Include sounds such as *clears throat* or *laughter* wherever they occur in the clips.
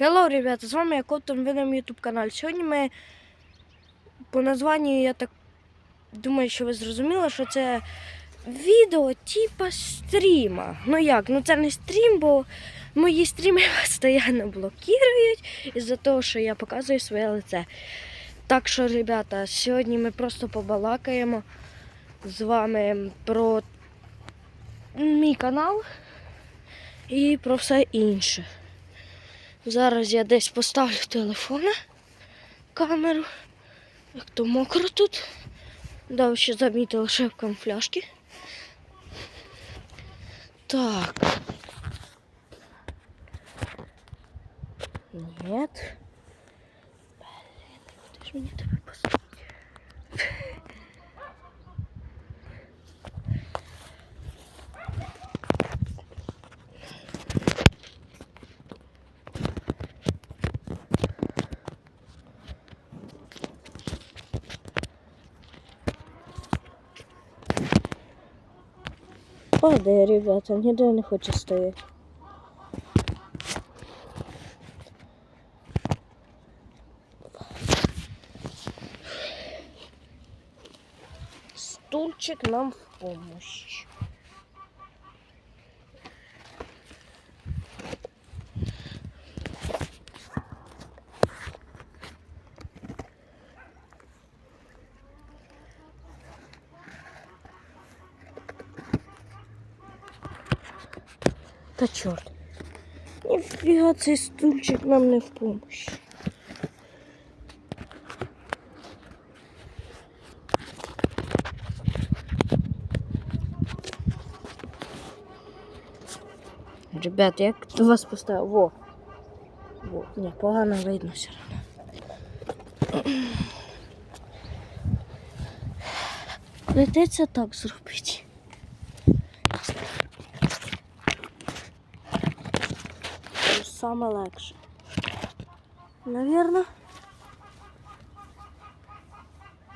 Hello, ребята, з вами я Коттон, ви на моєму YouTube каналі. Сьогодні ми по названню, я так думаю, що ви зрозуміли, що це відео типа стріма. Ну як, ну це не стрім, бо мої стріми *laughs* постійно блокують із-за того, що я показую своє лице. Так що, ребята, сьогодні ми просто побалакаємо з вами про мій канал і про все інше. Зараз я десь поставлю телефона, камеру. Як то мокро тут. Да, ще замітила, я в камуфляжці. Так. Нет. Блин, куди ж мені тебе поставити? Падає, ребята, ніде не хоче стояти. Стульчик нам в помощь. Та чорт. Ніфіга цей стульчик нам не в помощь. Ребят, як до вас поставив? Во. Во. Ні, погано видно все одно. Прийдеться так зробити. саме легше. Навірно.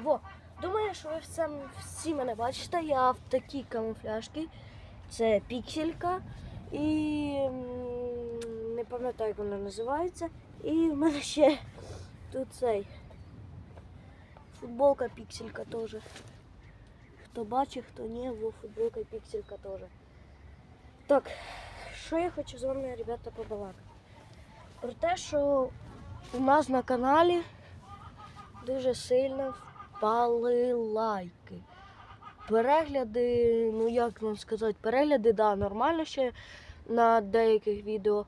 Во, думаю, що ви все, всі мене бачите. Я в такій камуфляжці. Це пікселька. І м, не пам'ятаю, як вона називається. І в мене ще тут цей футболка пікселька теж. Хто бачить, хто ні, во футболка пікселька теж. Так, що я хочу з вами, ребята, побалакати? Про те, що у нас на каналі дуже сильно впали лайки. Перегляди, ну як вам сказати, перегляди, да, нормально ще на деяких відео.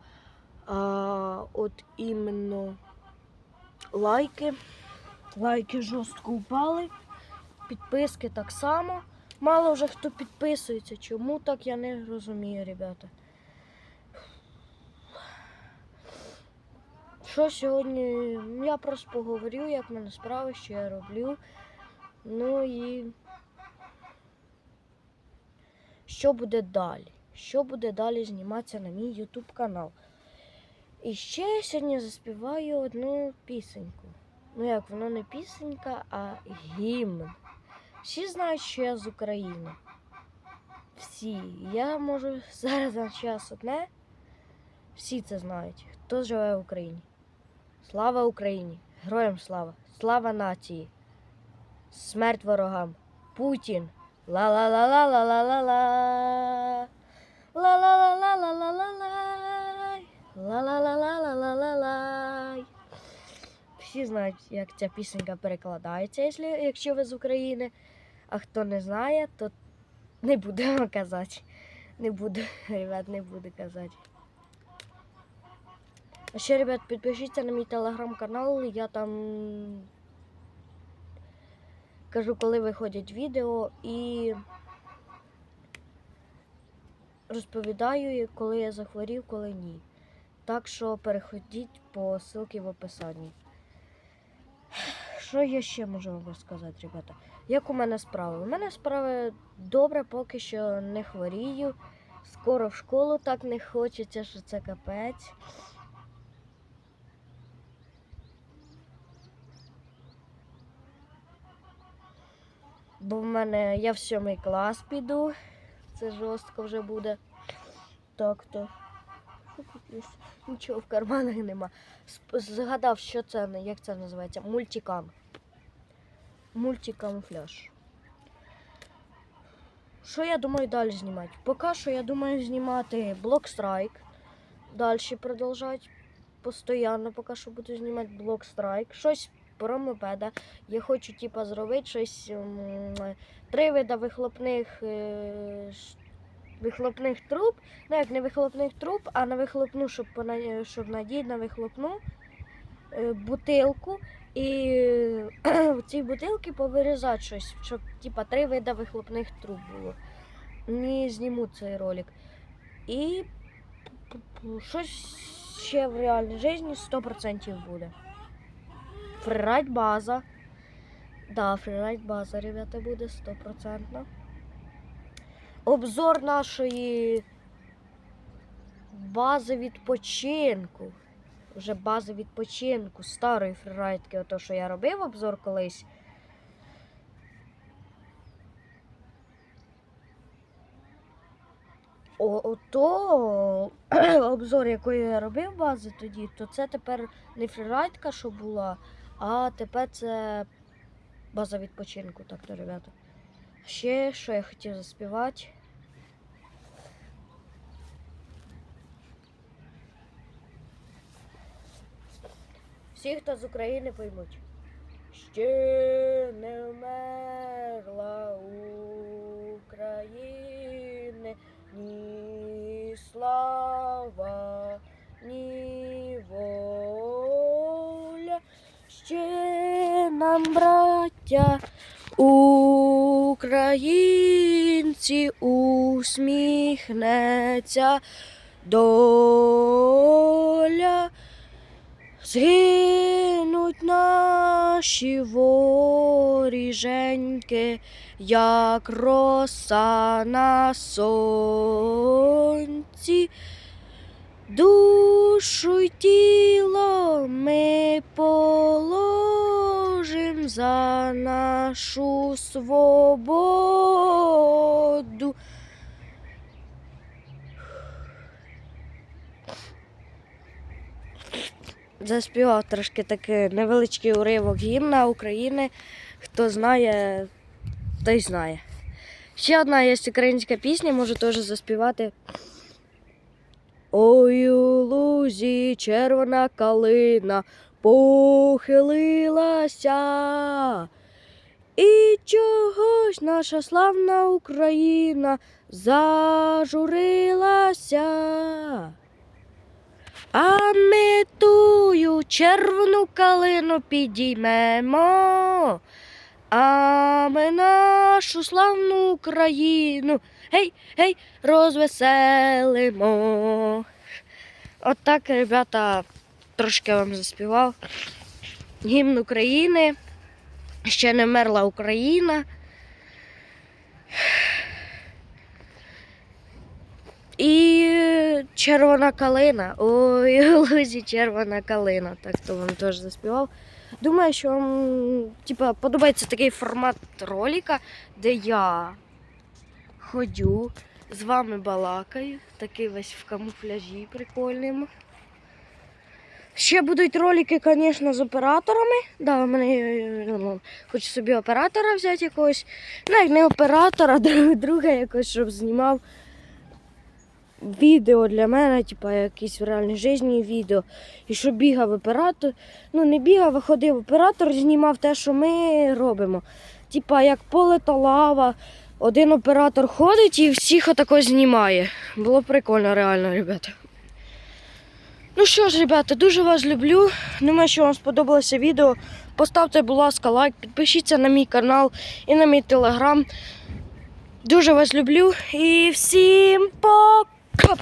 А, от іменно лайки. Лайки жорстко впали. Підписки так само. Мало вже хто підписується. Чому так я не розумію, ребята. Що сьогодні? Я просто поговорю, як в мене справи, що я роблю. Ну і що буде далі? Що буде далі зніматися на мій YouTube канал. І ще я сьогодні заспіваю одну пісеньку. Ну як, воно не пісенька, а гімн. Всі знають, що я з України. Всі. Я можу *laughs* зараз на час одне. Всі це знають. Хто живе в Україні? Слава Україні! Героям слава! Слава нації! Смерть ворогам! Путін! Ла-ла-ла-ла-ла-ла-ла-ла! Ла-ла-ла-ла-ла-ла-лай! Ла-ла-ла-ла-ла-ла-лай! Всі знають, як ця пісенька перекладається, якщо ви з України. А хто не знає, то не буду казати. Не буду, ребят, не буду казати. А ще, ребят, підпишіться на мій телеграм-канал, я там кажу, коли виходять відео і розповідаю, коли я захворів, коли ні. Так що переходіть по ссылці в описанні. Що я ще можу вам розказати, ребята? Як у мене справи? У мене справи добре, поки що не хворію. Скоро в школу так не хочеться, що це капець. Бо в мене я в сьомий клас піду. Це жорстко вже буде. Так то. Нічого в карманах нема. Згадав, що це, як це називається? Мультикам. Мультикамуфляж. Що я думаю далі знімати? Поки що я думаю знімати Strike. Далі продовжувати. Постоянно поки що буду знімати Strike. Щось про мопеда. Я хочу типа зробити щось. Три вида вихлопних. е, Вихлопних труб, ну як не вихлопних труб, а на вихлопну, щоб, пона- щоб надіти на вихлопну е, бутилку. І е, *clears throat* в цій бутилки повирізати щось, щоб типа три вида вихлопних труб було. Не зніму цей ролик. І щось ще в реальній житті 100% буде. Фрирайд база. Да, фрирайд база, ребята, буде 100%. Обзор нашої бази відпочинку. Вже бази відпочинку старої фрирайдки, ото що я робив обзор колись. О, ото *clears throat* обзор, якої я робив бази тоді, то це тепер не фрирайдка, що була, а тепер це база відпочинку, так то, ребята. Ще що я хотів заспівати. Всі, хто з України поймуть. Ще не вмерла України ні слава, ні воля. Ще нам, браття, українці усміхнеться доля. Згинуть наші воріженьки, як роса на сонці. Душу й тіло ми положим за нашу свободу. Заспівав трошки такий невеличкий уривок гімна України. Хто знає, той знає. Ще одна є українська пісня, можу теж заспівати. Ой, у лузі червона калина похилилася. І чогось наша славна Україна зажурилася. А ми тую червону калину підіймемо, а ми нашу славну Україну гей, гей, розвеселимо. От так, ребята, трошки вам заспівав. Гімн України. Ще не вмерла Україна. І червона калина. Ой, *laughs* лузі червона калина. Так то вам теж заспівав. Думаю, що вам типа, подобається такий формат ролика, де я ходю, з вами балакаю, такий весь в камуфляжі прикольним. Ще будуть ролики, звісно, з операторами. Да, мене е, ну, хочу собі оператора взяти якогось. Як не оператора, *laughs* друг- друга якось, щоб знімав відео для мене, типа якісь в реальній житті відео. І щоб бігав оператор. Ну, не бігав, а ходив оператор, знімав те, що ми робимо. Типа, як поле та лава. Один оператор ходить і всіх отако знімає. Було прикольно, реально, ребята. Ну що ж, ребята, дуже вас люблю. Думаю, що вам сподобалося відео. Поставте, будь ласка, лайк, підпишіться на мій канал і на мій телеграм. Дуже вас люблю і всім пока! Baba.